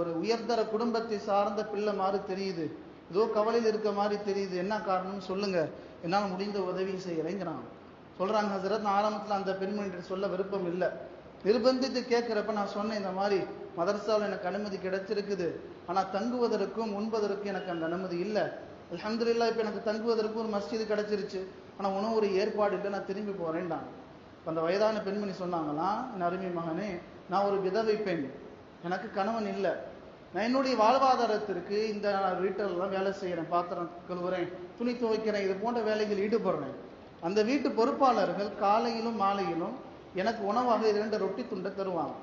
ஒரு உயர்தர குடும்பத்தை சார்ந்த பிள்ளை மாதிரி தெரியுது. ஏதோ கவலையில் இருக்க மாதிரி தெரியுது. என்ன காரணம்னு சொல்லுங்க. என்னால் முடிந்த உதவி செய்கிறேங்கிறான் சொல்கிறாங்க ஹசரத் நான் ஆரம்பத்தில் அந்த பெண்மணிகிட்ட சொல்ல விருப்பம் இல்லை. நிர்பந்தித்து கேட்குறப்ப நான் சொன்னேன் இந்த மாதிரி மதரசாவில் எனக்கு அனுமதி கிடைச்சிருக்குது. ஆனால் தங்குவதற்கும் உண்பதற்கும் எனக்கு அந்த அனுமதி இல்லை. அலமதுல்லா இப்போ எனக்கு தங்குவதற்கும் ஒரு மஸ்ஜிது கிடச்சிருச்சு. ஆனால் உணவு ஒரு ஏற்பாடு இல்லை நான் திரும்பி போகிறேன்டாங்க இப்போ அந்த வயதான பெண்மணி சொன்னாங்களாம் என் அருமை மகனே நான் ஒரு விதவை பெண் எனக்கு கணவன் இல்லை. நான் என்னுடைய வாழ்வாதாரத்திற்கு இந்த நான் வீட்டிலலாம் வேலை செய்கிறேன் பாத்திரம் கழுவுறேன் துணி துவைக்கிறேன் இது போன்ற வேலைகள் ஈடுபடுறேன். அந்த வீட்டு பொறுப்பாளர்கள் காலையிலும் மாலையிலும் எனக்கு உணவாக இரண்டு ரொட்டி துண்டை தருவாங்க.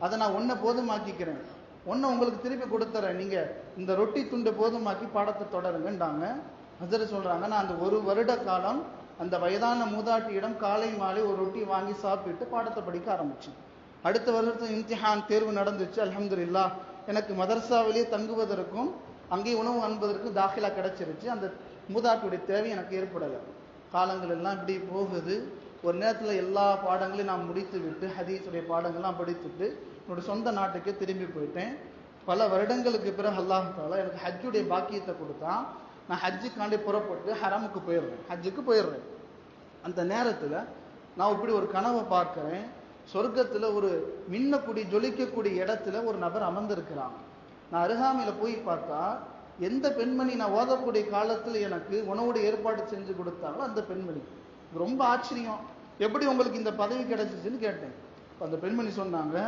அதை நான் ஒன்றை போதுமாக்கிக்கிறேன். ஒன்றை உங்களுக்கு திருப்பி கொடுத்துறேன். நீங்கள் இந்த ரொட்டி துண்டை போதுமாக்கி பாடத்தை தொடருங்கன்றாங்க. ஹசரத் சொல்கிறாங்க நான் அந்த ஒரு வருட காலம் அந்த வயதான மூதாட்டியிடம் காலை மாலை ஒரு ரொட்டி வாங்கி சாப்பிட்டு பாடத்தை படிக்க ஆரம்பிச்சேன். அடுத்த வருடத்தில் இம்திஹான் தேர்வு நடந்துச்சு. அல்ஹம்துலில்லாஹ் எனக்கு மதரசாவிலே தங்குவதற்கும் அங்கே உணவு அன்பதற்கும் தாখিলা கிடைச்சிருச்சு. அந்த மூதாட்டியுடைய தேவை எனக்கு ஏற்படலை. காலங்கள் எல்லாம் இப்படி போகுது. ஒரு நேரத்தில் எல்லா பாடங்களையும் நான் முடித்து விட்டு ஹதீஸுடைய பாடங்கள்லாம் படித்துட்டு என்னோடய சொந்த நாட்டுக்கே திரும்பி போயிட்டேன். பல வருடங்களுக்கு பிறகு அல்லாஹ் தாலா எனக்கு ஹஜ்ஜுடைய பாக்கியத்தை கொடுத்தா நான் ஹஜ்ஜுக்காண்டி புறப்பட்டு ஹரமுக்கு போயிடுறேன். ஹஜ்ஜுக்கு போயிடுறேன். அந்த நேரத்தில் நான் இப்படி ஒரு கனவை பார்க்குறேன். சொர்க்கத்தில் ஒரு மின்னக்கூடிய ஜொலிக்கக்கூடிய இடத்துல ஒரு நபர் அமர்ந்திருக்கிறாங்க நான் அருகாமையில் போய் பார்த்தா எந்த பெண்மணி நான் ஓதக்கூடிய காலத்தில் எனக்கு உணவுடைய ஏற்பாடு செஞ்சு கொடுத்தாங்களோ அந்த பெண்மணி. ரொம்ப ஆச்சரியம். எப்படி உங்களுக்கு இந்த பதவி கிடைச்சிச்சுன்னு கேட்டேன். அந்த பெண்மணி சொன்னாங்க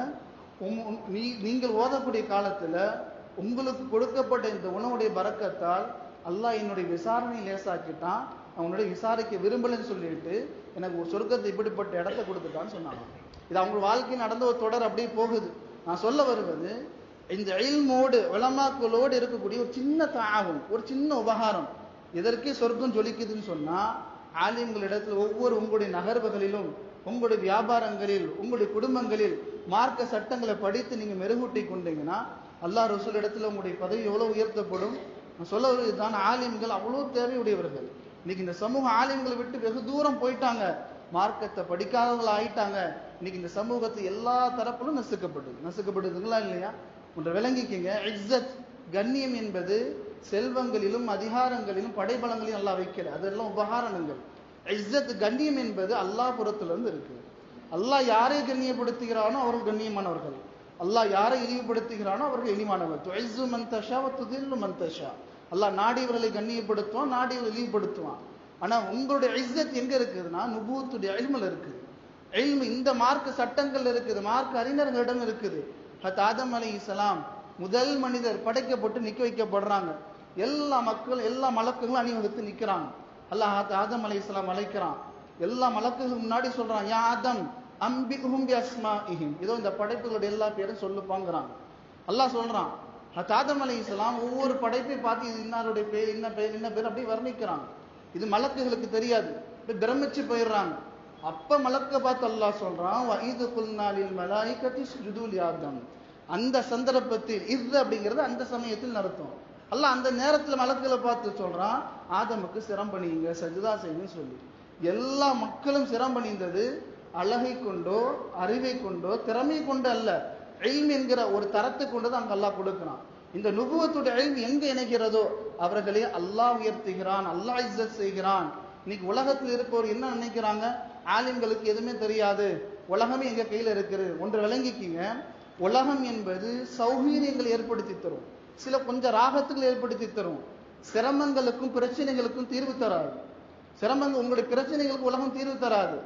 உங் நீ நீங்கள் ஓதக்கூடிய காலத்தில் உங்களுக்கு கொடுக்கப்பட்ட இந்த உணவுடைய பறக்கத்தால் அல்லாஹ் என்னுடைய விசாரணையை லேசாக்கிட்டான். அவனுடைய விசாரிக்க விரும்பலைன்னு சொல்லிட்டு எனக்கு ஒரு சொர்க்கத்தை இப்படிப்பட்ட இடத்த கொடுத்துட்டான்னு சொன்னாங்க. இது அவங்க வாழ்க்கை நடந்த ஒரு தொடர் அப்படியே போகுது. நான் சொல்ல வருவது இந்த எயில்மோடு விளமாக்களோடு இருக்கக்கூடிய ஒரு சின்ன தாகம் ஒரு சின்ன உபகாரம் இதற்கே சொர்க்கம் ஜொலிக்குதுன்னு சொன்னால் ஆலிம்களிடத்தில் ஒவ்வொரு உங்களுடைய நகர்வுகளிலும் உங்களுடைய வியாபாரங்களில் உங்களுடைய குடும்பங்களில் மார்க்க சட்டங்களை படித்து நீங்கள் மெருகூட்டி கொண்டீங்கன்னா அல்லா ரசூல் இடத்துல உங்களுடைய பதவி எவ்வளோ உயர்த்தப்படும்? நான் சொல்ல வருவதுதான் ஆலிம்கள் அவ்வளோ தேவையுடையவர்கள். இன்னைக்கு இந்த சமூக ஆலிம்களை விட்டு வெகு தூரம் போயிட்டாங்க. மார்க்கத்தை படிக்காதவங்கள ஆயிட்டாங்க. இன்னைக்கு இந்த சமூகத்தை எல்லா தரப்பிலும் நசுக்கப்படுது. நசுக்கப்படுதுங்களா இல்லையா? ஒன்றை விளங்கிக்கிங்க. இஸ்ஸத் கண்ணியம் என்பது செல்வங்களிலும் அதிகாரங்களிலும் படைபலங்களிலும் அல்லாஹ் வைக்கல. அதெல்லாம் உபகாரணங்கள். இஸ்ஸத் கண்ணியம் என்பது அல்லாஹ் புறத்திலிருந்து இருக்கு. அல்லாஹ் யாரை கண்ணியப்படுத்துகிறானோ அவர்கள் கண்ணியமானவர்கள். அல்லாஹ் யாரை இழிவுபடுத்துகிறானோ அவர்கள் இழிவானவர்கள். துஇஸ்ஸு மன் துதில்லு அல்லாஹ் நாடியவர்களை கண்ணியப்படுத்துவான் நாடியவர்களை இழிவுபடுத்துவான். ஆனா உங்களுடைய இஸ்ஸத் எங்க இருக்குதுன்னா நுபூத்துடைய அழிமல் இருக்குது இல்மு இந்த மார்க்க சட்டங்கள் இருக்குது மார்க் அறிஞர்களிடம் இருக்குது. ஹத் ஆதம் அலி இஸ்லாம் முதல் மனிதர் படைக்கப்பட்டு நிக்க வைக்கப்படுறாங்க. எல்லா மக்கள் எல்லா மலக்குகளும் அணிவகுத்து நிற்கிறாங்க. அல்லாஹ் ஆதம் அலை இஸ்லாம் அழைக்கிறான். எல்லா மலக்குகளுக்கு முன்னாடி சொல்றான் யா ஆதம் அம்பிஹும் அஸ்மா இஹிம் இதோ இந்த படைப்புகளுடைய எல்லா பேரும் சொல்லுப்பாங்கிறாங்க. அல்லாஹ் சொல்றான் தாதம் ஆதம் அலை இஸ்லாம் ஒவ்வொரு படைப்பை பார்த்து இது இன்னாருடைய பேர் என்ன பேர் என்ன பேர் அப்படி வர்ணிக்கிறாங்க. இது மலக்குகளுக்கு தெரியாது. இப்படி பிரமிச்சு போயிடுறாங்க. அப்ப மலக்க பார்த்து அல்லாஹ் சொல்றான் வஈது குல்நாளில் மலாயிகத்தி ஜுதூல் யாதம் அந்த சந்தர்ப்பத்தில் இது அப்படிங்கிறது அந்த சமயத்தில் நடத்தும் அல்ல அந்த நேரத்தில் மலக்குகளை பார்த்து சொல்கிறான் ஆதமுக்கு சிரம் பண்ணிங்க சஜிதா செய்யுங்கன்னு சொல்லி. எல்லா மக்களும் சிரம் பண்ணிந்தது அழகை கொண்டோ அறிவை கொண்டோ திறமை கொண்டு அல்ல. எய்ம் என்கிற ஒரு தரத்தை கொண்டு தான் அங்கே அல்லாஹ் கொடுக்கிறான். இந்த நுகுவத்துடைய இல்ம் எங்கே இணைகிறதோ அவர்களே அல்லாஹ் உயர்த்துகிறான் அல்லாஹ் இஸ்ஸத் செய்கிறான். இன்னைக்கு உலகத்தில் இருப்பவர் என்ன நினைக்கிறாங்க? ஆலிம்களுக்கு எதுவுமே தெரியாது. உலகமே எங்கள் கையில் இருக்குது. ஒன்று விளங்கிக்கிங்க. உலகம் என்பது சௌகரியங்களை ஏற்படுத்தி தரும். சில கொஞ்சம் ராகத்துகள் ஏற்படுத்தி தரும். சிரமங்களுக்கும் பிரச்சனைகளுக்கும் தீர்வு தராது. சிரமங்கள் உங்களுடைய பிரச்சனைகளுக்கு உலகம் தீர்வு தராது.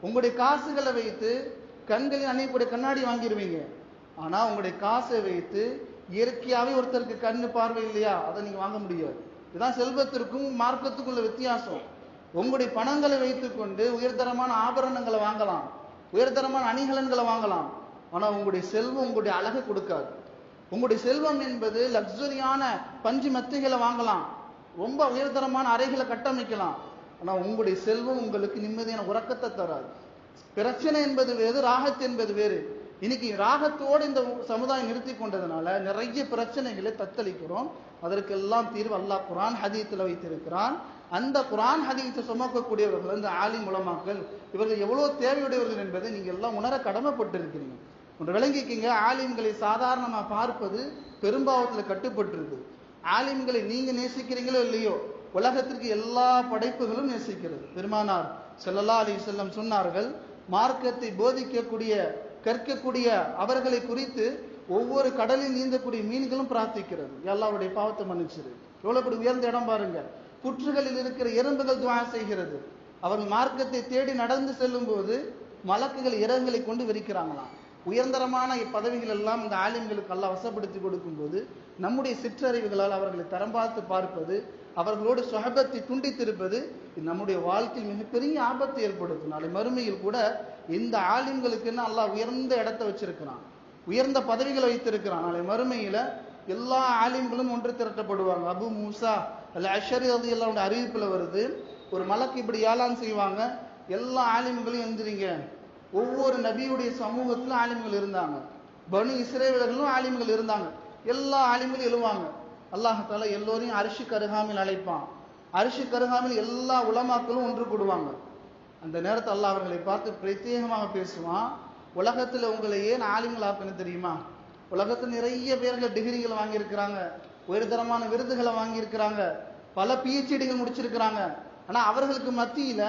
உங்களுடைய காசுகளை வைத்து கண்களில் அணியக்கூடிய கண்ணாடி வாங்கிடுவீங்க ஆனால் உங்களுடைய காசை வைத்து இயற்கையாகவே ஒருத்தருக்கு கண்ணு பார்வை இல்லையா? அதை நீங்கள் வாங்க முடியாது. இதுதான் செல்வத்திற்கும் மார்க்கத்துக்கும் உள்ள வித்தியாசம். உங்களுடைய பணங்களை வைத்துக்கொண்டு உயர்தரமான ஆபரணங்களை வாங்கலாம். உயர்தரமான அணிகலன்களை வாங்கலாம். ஆனால் உங்களுடைய செல்வம் உங்களுடைய அழகை கொடுக்காது. உங்களுடைய செல்வம் என்பது லக்ஸரியான பஞ்சு மெத்தைகளை வாங்கலாம். ரொம்ப உயர்தரமான அறைகளை கட்டமைக்கலாம். ஆனால் உங்களுடைய செல்வம் உங்களுக்கு நிம்மதியான உறக்கத்தை தராது. பிரச்சனை என்பது வேறு ராகத் என்பது வேறு. இன்னைக்கு ராகத்தோடு இந்த சமுதாயம் நிறுத்தி கொண்டதுனால நிறைய பிரச்சனைகளை தத்தளிக்கிறோம். அதற்கெல்லாம் தீர்வு அல்லாஹ் குரான் ஹதீத்தில் வைத்திருக்கிறான். அந்த குரான் ஹதீத்தை சுமக்கக்கூடியவர்கள் அந்த ஆலி உலமாக்கள் இவர்கள் எவ்வளோ தேவையுடையவர்கள் என்பதை நீங்கள் எல்லாம் உணர கடமைப்பட்டிருக்கிறீங்க. ஒன்று விளங்கிக்கிங்க. ஆலிம்களை சாதாரணமாக பார்ப்பது பெரும்பாவத்தில் கட்டுப்பட்டிருக்கு ஆலிம்களை நீங்கள் நேசிக்கிறீங்களோ இல்லையோ உலகத்திற்கு எல்லா படைப்புகளும் நேசிக்கிறது. பெருமானார் செல்லல்லா அலி செல்லம் சொன்னார்கள் மார்க்கத்தை போதிக்கக்கூடிய கற்கக்கூடிய அவர்களை குறித்து ஒவ்வொரு கடலில் நீந்தக்கூடிய மீன்களும் பிரார்த்திக்கிறது. எல்லாருடைய பாவத்தை மன்னிச்சிரு. எவ்வளோ இப்படி உயர்ந்த இடம் பாருங்க. புற்றுகளில் இருக்கிற எறும்புகள் துவா செய்கிறது. அவர்கள் மார்க்கத்தை தேடி நடந்து செல்லும் போது மலக்குகள் இறகுகளை கொண்டு விரிக்கிறாங்களாம். உயர்ந்தரமான இப்பதவிகள் எல்லாம் இந்த ஆலிம்களுக்கு எல்லாம் வசப்படுத்தி கொடுக்கும்போது நம்முடைய சிற்றறிவுகளால் அவர்களை தரம் பார்த்து பார்ப்பது அவர்களோடு சுகபத்தை துண்டித்திருப்பது நம்முடைய வாழ்க்கையில் மிகப்பெரிய ஆபத்தை ஏற்படுத்தும். நாளை மறுமையில் கூட இந்த ஆலிம்களுக்குன்னு அல்லாஹ் உயர்ந்த இடத்த வச்சிருக்கிறான். உயர்ந்த பதவிகளை வைத்திருக்கிறான். நாளை மறுமையில எல்லா ஆலிம்களும் ஒன்று திரட்டப்படுவாங்க. அபு மூசா அல்ல அஷரி அது எல்லாம் அறிவிப்பில் வருது ஒரு மலக்கு இப்படி ஏலான் செய்வாங்க எல்லா ஆலிம்களையும் எந்திரிங்க. ஒவ்வொரு நபியுடைய சமூகத்திலும் ஆலிம்கள் இருந்தாங்க. பனு இஸ்ரேலர்களும் ஆலிம்கள் இருந்தாங்க. எல்லா ஆலிம்களும் எழுவாங்க. அல்லாஹால எல்லோரையும் அரிசி கருகாமில் அழைப்பான். அரிசி கருகாமில் எல்லா உலமாக்களும் ஒன்று கூடுவாங்க. அந்த நேரத்தை அல்லாஹ் அவர்களை பார்த்து பிரத்யேகமாக பேசுவான். உலகத்தில் உங்களை ஏன் ஆலிம்கள் ஆக்கணும் தெரியுமா? உலகத்தில் நிறைய பேர்கள் டிகிரிகளை வாங்கியிருக்கிறாங்க. உயர்தரமான விருதுகளை வாங்கியிருக்கிறாங்க. பல பிஹெச்டிகள் முடிச்சிருக்கிறாங்க. ஆனா அவர்களுக்கு மத்தியில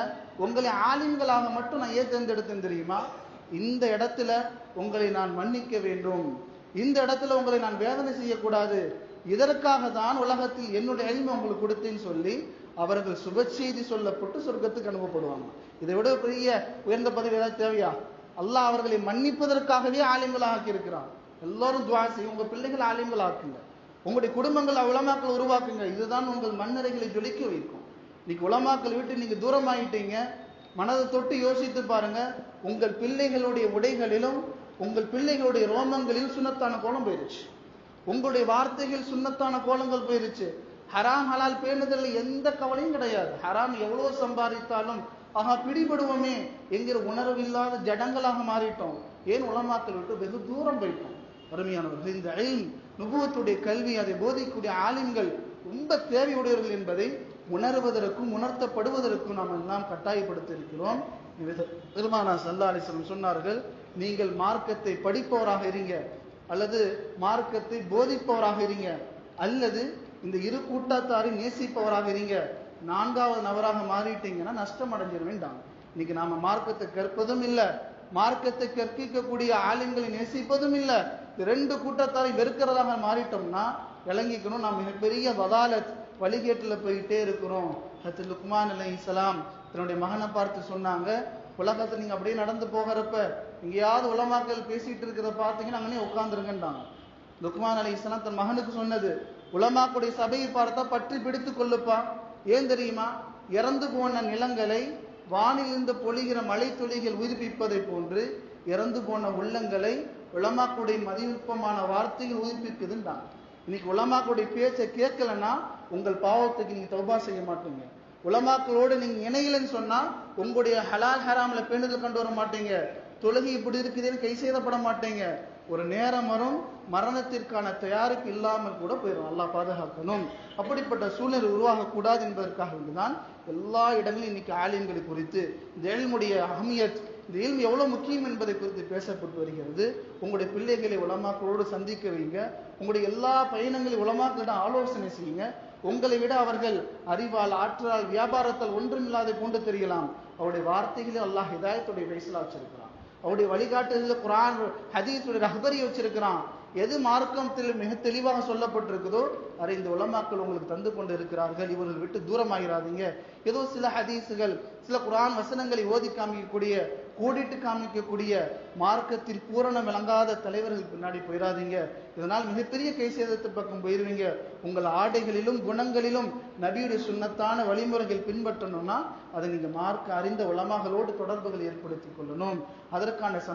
உங்களை ஆலிம்களாக மட்டும் நான் ஏன் தேர்ந்தெடுத்தேன் தெரியுமா? இந்த இடத்துல உங்களை நான் மன்னிக்க வேண்டும். இந்த இடத்துல உங்களை நான் வேதனை செய்யக்கூடாது. இதற்காக தான் உலகத்தில் என்னுடைய அறிமை உங்களுக்கு கொடுத்தேன்னு சொல்லி அவர்கள் சுப செய்தி சொல்லப்பட்டு சொர்க்கத்துக்கு அனுப்பப்படுவாங்க. இதை விட பெரிய உயர்ந்த பதவி ஏதாவது தேவையா? அல்லாஹ் அவர்களை மன்னிப்பதற்காகவே ஆலிம்களாக இருக்கிறான் எல்லோரும் துவா செய்யும். உங்க பிள்ளைகள் ஆலிம்கள் ஆக்குங்க உங்களுடைய குடும்பங்கள் உலமாக்கள் உருவாக்குங்க. இதுதான் உங்கள் மண்ணறைகளை ஜொலிக்க வைக்கும். இன்னைக்கு உலமாக்கள் விட்டு நீங்க தூரமாயிட்டீங்க. மனதை தொட்டு யோசித்து பாருங்க. உங்கள் பிள்ளைகளுடைய உடைகளிலும் உங்கள் பிள்ளைகளுடைய ரோமங்களில் சுண்ணத்தான கோலம் போயிருச்சு. உங்களுடைய வார்த்தைகள் சுண்ணத்தான கோலங்கள் போயிருச்சு. ஹராம் ஹலால் பேணுதல் எந்த கவலையும் கிடையாது. ஹராம் எவ்வளவு சம்பாதித்தாலும் ஆஹா பிடிபடுவோமே என்கிற உணர்வில்லாத ஜடங்களாக மாறிட்டோம். ஏன் உலமாக்கள் விட்டு வெகு தூரம் போயிட்டோம்? அருமையானவர்கள் இந்த ஐல் நுபுவத்துடைய கல்வி அதை போதிக்கக்கூடிய ஆலிம்கள் ரொம்ப தேவையுடையவர்கள் என்பதை உணர்வதற்கும் உணர்த்தப்படுவதற்கும் நாம் எல்லாம் கட்டாயப்படுத்தியிருக்கிறோம். பெருமானா சல்லா அலிஸ்லம் சொன்னார்கள் நீங்கள் மார்க்கத்தை படிப்பவராக இருங்க அல்லது மார்க்கத்தை போதிப்பவராக இருங்க அல்லது இந்த இரு கூட்டத்தாரை நேசிப்பவராக இருங்க. நான்காவது நபராக மாறிட்டீங்கன்னா நஷ்டம் அடைஞ்சிட வேண்டாம் இன்னைக்கு நாம மார்க்கத்தை கற்பதும் இல்லை மார்க்கத்தை கற்பிக்கக்கூடிய ஆளுங்களை நேசிப்பதும் இல்லை. ரெண்டு கூட்டத்தாரை வெறுக்கிறதாக மாறிட்டோம்னா விளங்கிக்கணும் நாம் மிகப்பெரிய வதாலத் வழிகேட்டில் போயிட்டே இருக்கிறோம். ஹத்து லுக்மான் அலை இஸ்லாம் தன்னுடைய மகனை பார்த்து சொன்னாங்க உலகத்தை நீங்கள் அப்படியே நடந்து போகிறப்ப எங்கேயாவது உலமாக்கள் பேசிகிட்டு இருக்கிறத பார்த்தீங்கன்னா அங்கனே உட்காந்துருங்கன்றாங்க லுக்மான் அலி இஸ்லாம் தன் மகனுக்கு சொன்னது உலமாக்குடைய சபையை பார்த்தா பற்றி பிடித்து கொள்ளுப்பா. ஏன் தெரியுமா? இறந்து போன நிலங்களை வானிலிருந்து பொழிகிற மழை துளிகள் உயிர்ப்பிப்பதை போன்று இறந்து போன உள்ளங்களை உலமாக்குடைய மதிநுட்பமான வார்த்தைகள் உயிர்ப்பிக்குதுன்றாங்க. இன்னைக்கு உலமாக்குடைய பேச்சை கேட்கலன்னா உங்கள் பாவத்துக்கு நீங்க தௌபா செய்ய மாட்டீங்க. உலமாக்களோடு நீங்க இணையலன்னு சொன்னா உங்களுடைய ஹலால் ஹராமில் பேணுதல் கொண்டு வர மாட்டீங்க. தொழுகை இப்படி இருக்குதுன்னு கை செய்தப்பட மாட்டீங்க. ஒரு நேரம் வரும் மரணத்திற்கான தயாரிப்பு இல்லாமல் கூட போயிடும் நல்லா பாதுகாக்கணும். அப்படிப்பட்ட சூழ்நிலை உருவாகக்கூடாது என்பதற்காக வேண்டிதான் எல்லா இடங்களிலும் இன்னைக்கு ஆலயங்களை குறித்து இந்த ஏழ்முடைய அகமியத் இந்த இல்மு எவ்வளோ முக்கியம் என்பதை குறித்து பேசப்பட்டு வருகிறது. உங்களுடைய பிள்ளைகளை உலமாக்களோடு சந்திக்க வைங்க. உங்களுடைய எல்லா பயணங்களையும் உலமாக்களிடம் ஆலோசனை செய்யுங்க. உங்களை விட அவர்கள் அறிவால் ஆற்றலால் வியாபாரத்தால் ஒன்றுமில்லாத போன்று தெரியலாம். அவருடைய வார்த்தைகளில் அல்லாஹ் ஹிதாயத்துடைய வயசுல வச்சிருக்கிறான். அவருடைய வழிகாட்டுதல குரான் ஹதீஸுடைய ரஹபரி வச்சிருக்கிறான். எது மார்க்கத்தில் மிக தெளிவாக சொல்லப்பட்டிருக்குதோ அதை இந்த உலமாக்கள் உங்களுக்கு தந்து கொண்டு இருக்கிறார்கள் இவர்கள் விட்டு தூரமாகிறாதீங்க ஏதோ சில ஹதீஸுகள் சில குரான் வசனங்களை ஓதி காமிக்கக்கூடிய கோடிட்டு காமிக்கக்கூடிய மார்க்கத்தில் பூரணம் விளங்காத தலைவர்கள் பின்னாடி போயிடாதீங்க இதனால் மிகப்பெரிய கை சேதத்து பக்கம் போயிருவீங்க. உங்கள் ஆடைகளிலும் குணங்களிலும் நபியுடைய சுண்ணத்தான வழிமுறைகள் பின்பற்றணும்னா அதை நீங்க மார்க்க அறிந்த உலமாகளோடு தொடர்புகள் ஏற்படுத்திக் கொள்ளணும். அதற்கான சந்த